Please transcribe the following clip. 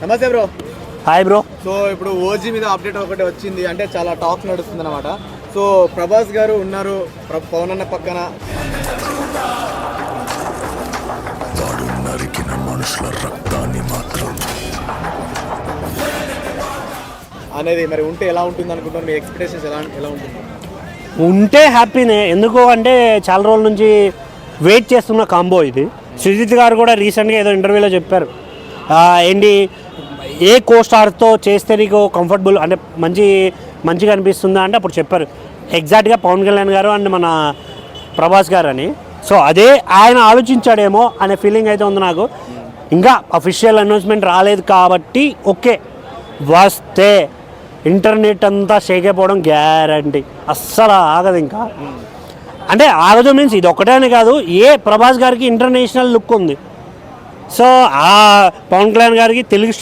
నమస్తే bro. Hi bro. So ఇప్పుడు OG మీద అప్డేట్ ఒకటి వచ్చింది అంటే చాలా టాక్ నడుస్తుంది అనమాట సో ప్రభాస్ గారు ఉన్నారు పవన్ అన్న పక్కన. వాడు నరికిన మనుషుల రక్తాన్ని మాత్రం. అనేది మరి ఉంటే ఎలా ఉంటుంది అనుకుంటున్నారు? మీ ఎక్స్పెక్టేషన్స్ ఎలా ఎలా ఉంటుంది? ఉంటే హ్యాపీనే. ఎందుకు అంటే చాలా రోజుల నుంచి వెయిట్ చేస్తున్న కాంబో ఇది. సుజిత్ గారు కూడా రీసెంట్గా ఏదో ఇంటర్వ్యూలో చెప్పారు. ఏంటి ఏ కో స్టార్తో చేస్తే నీకు కంఫర్టబుల్ అంటే మంచి మంచిగా అనిపిస్తుందా అంటే అప్పుడు చెప్పారు. ఎగ్జాక్ట్గా పవన్ కళ్యాణ్ గారు అండ్ మన ప్రభాస్ గారు అని సో అదే ఆయన ఆలోచించాడేమో అనే ఫీలింగ్ అయితే ఉంది నాకు. ఇంకా అఫీషియల్ అనౌన్స్మెంట్ రాలేదు కాబట్టి ఓకే. వస్తే ఇంటర్నెట్ అంతా షేక్ అయిపోవడం గ్యారంటీ అస్సలు ఆగదు ఇంకా. అంటే ఆగదు మీన్స్ ఇది ఒకటే అని కాదు ఏ ప్రభాస్ గారికి ఇంటర్నేషనల్ లుక్ ఉంది. సో ఆ పవన్ కళ్యాణ్ గారికి తెలుగు